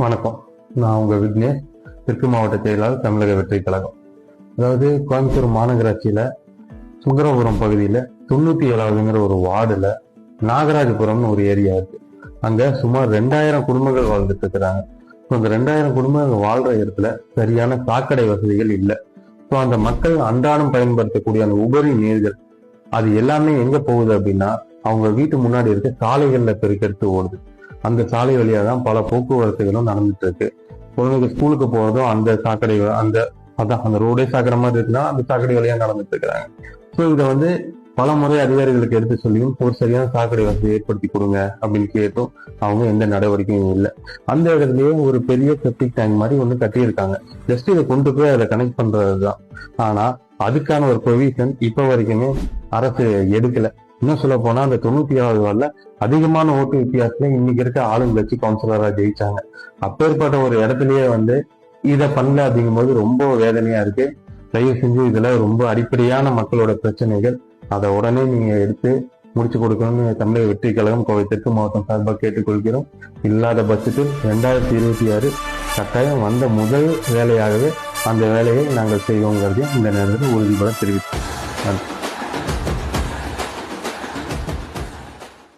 வணக்கம். நான் உங்க விக்னேஷ் தெற்கு மாவட்ட செயலாளர் தமிழக வெற்றி கழகம். அதாவது கோயம்புத்தூர் மாநகராட்சியில சுங்கரபுரம் பகுதியில தொண்ணூத்தி ஏழாவதுங்கிற ஒரு வார்டுல நாகராஜபுரம்னு ஒரு ஏரியா இருக்கு. அங்க சுமார் ரெண்டாயிரம் குடும்பங்கள் வாழ்ந்துட்டு இருக்கிறாங்க. ஸோ அந்த ரெண்டாயிரம் குடும்பங்கள் வாழ்ற இடத்துல சரியான சாக்கடை வசதிகள் இல்லை. ஸோ அந்த மக்கள் அன்றாடம் பயன்படுத்தக்கூடிய அந்த உபரி நீர்கள் அது எல்லாமே எங்க போகுது அப்படின்னா அவங்க வீட்டு முன்னாடி இருக்க சாலைகளில் பெருக்கெடுத்து ஓடுது. அந்த சாலை வழியாக தான் பல போக்குவரத்துகளும் நடந்துட்டு இருக்கு குழந்தைங்க ஸ்கூலுக்கு போகிறதும் அந்த சாக்கடை அந்த அதான் அந்த ரோடே சாக்கிற மாதிரி இருக்குன்னா அந்த சாக்கடை வழியாக நடந்துட்டு இருக்கிறாங்க ஸோ இதை வந்து பல முறை அதிகாரிகளுக்கு எடுத்து சொல்லியும் ஒரு சரியான சாக்கடை வசதி ஏற்படுத்தி கொடுங்க அப்படின்னு கேட்டும். அவங்க எந்த நடவடிக்கையும் இல்லை. அந்த இடத்துலயே ஒரு பெரிய செப்டிக் டேங்க் மாதிரி ஒன்று கட்டியிருக்காங்க. ஜஸ்ட் இதை கொண்டு போய் அதை கனெக்ட் பண்றது தான் ஆனா அதுக்கான ஒரு ப்ரொவிஷன் இப்போ வரைக்குமே அரசு எடுக்கல. இன்னும் சொல்ல போனா அந்த தொண்ணூத்தி ஏழாவது வரல அதிகமான ஓட்டு வித்தியாசத்துல இன்னைக்கு இருக்க ஆளுங்கட்சி கவுன்சிலரா ஜெயிச்சாங்க. அப்பேற்பட்ட ஒரு இடத்துலயே வந்து இதை பண்ணல அப்படிங்கும்போது ரொம்ப வேதனையா இருக்கு. தயவு செஞ்சு இதுல ரொம்ப அடிப்படையான மக்களோட பிரச்சனைகள் அதை உடனே நீங்க எடுத்து முடிச்சு கொடுக்கணும்னு தமிழக வெற்றி கழகம் கோவை தெற்கு மாவட்டம் சார்பாக கேட்டுக்கொள்கிறோம். இல்லாத பட்சத்தில் ரெண்டாயிரத்தி இருபத்தி ஆறு கட்டாயம் வந்த முதல் வேலையாகவே அந்த வேலையை நாங்கள் செய்வோங்கிறதையும் இந்த நேரத்தில் உறுதிபட தெரிவித்தோம் நன்றி.